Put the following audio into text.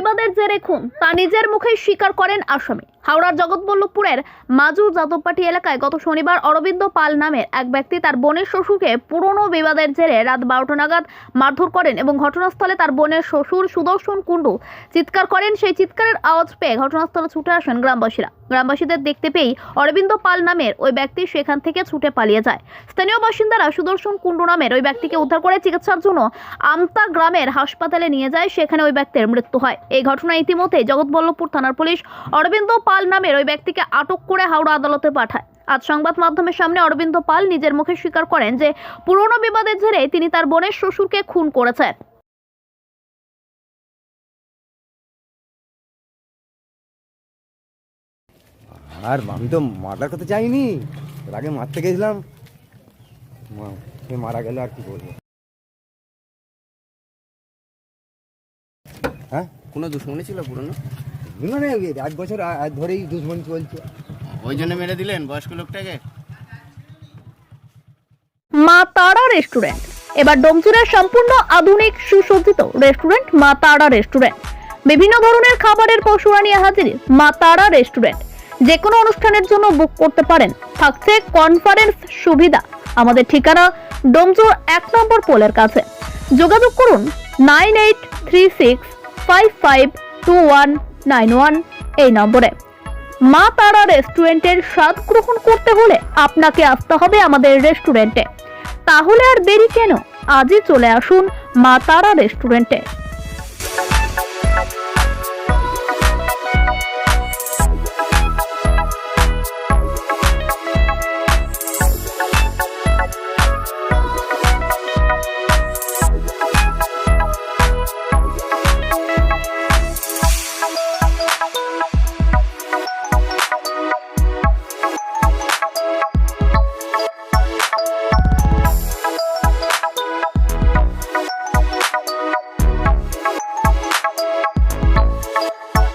বিবাদের জেরে খুন। তা নিজের মুখেই স্বীকার করেন আসামি। হাওড়ার জগৎবল্লভপুরের মাজু যাদবপাটি এলাকায় গত শনিবার অরবিন্দ পাল নামের এক ব্যক্তি তার বোনের শ্বশুরকে পুরনো বিবাদের জেরে রাত বারোটা নাগাদ মারধর করেন এবং ঘটনাস্থলে তার বোনের শ্বশুর সুদর্শন কুণ্ডু চিৎকার করেন। সেই চিৎকারের আওয়াজ পেয়ে ঘটনাস্থলে ছুটে আসেন গ্রামবাসীরা। গ্রামবাসীদের দেখতে পেয়েই অরবিন্দ পাল নামের ওই ব্যক্তি সেখান থেকে ছুটে পালিয়ে যায়। স্থানীয় বাসিন্দারা সুদর্শন কুণ্ডু নামের ওই ব্যক্তিকে উদ্ধার করে চিকিৎসার জন্য আমতা গ্রামের হাসপাতালে নিয়ে যায়। সেখানে ওই ব্যক্তির মৃত্যু হয়। এই ঘটনায় ইতিমধ্যে জগৎবল্লভপুর থানার পুলিশ অরবিন্দ পাল নামের ওই ব্যক্তিকে আটক করে হাওড়া আদালতে পাঠায়। আজ সংবাদ মাধ্যমের সামনে অরবিন্দ পাল নিজের মুখে স্বীকার করেন যে পুরনো বিবাদের জেরে তিনি তার বোনের শ্বশুরকে খুন করেছেন। আর আমি তো মারার কথা চাইনি এর আগে মারতে গেছিলাম। মারা গেল আর কি করব হ্যাঁ? কোনো দুশ্মনী ছিল পুরনো? মানে এক বছর ধরেই দুশ্মন চলছে। ওই জন্য মেরে দিলেন বয়স্ক লোকটাকে? মা তারা রেস্টুরেন্ট। এবার ডোমচুরের সম্পূর্ণ আধুনিক সুসজ্জিত রেস্টুরেন্ট মা তারা রেস্টুরেন্ট। বিভিন্ন ধরনের খাবারের পশুরা নিয়ে হাজির মা তারা রেস্টুরেন্ট। যে কোনো অনুষ্ঠানের জন্য বুক করতে পারেন। থাকছে কনফারেন্স সুবিধা। আমাদের ঠিকানা ডোমচুর এক নম্বর পোলের কাছে। যোগাযোগ করুন nine eight three six five five two one nine one এই নম্বরে। মা তারা রেস্টুরেন্টের স্বাদ গ্রহণ করতে হলে আপনাকে আসতে হবে আমাদের রেস্টুরেন্টে। তাহলে আর দেরি কেন? আজই চলে আসুন মা তারা রেস্টুরেন্টে।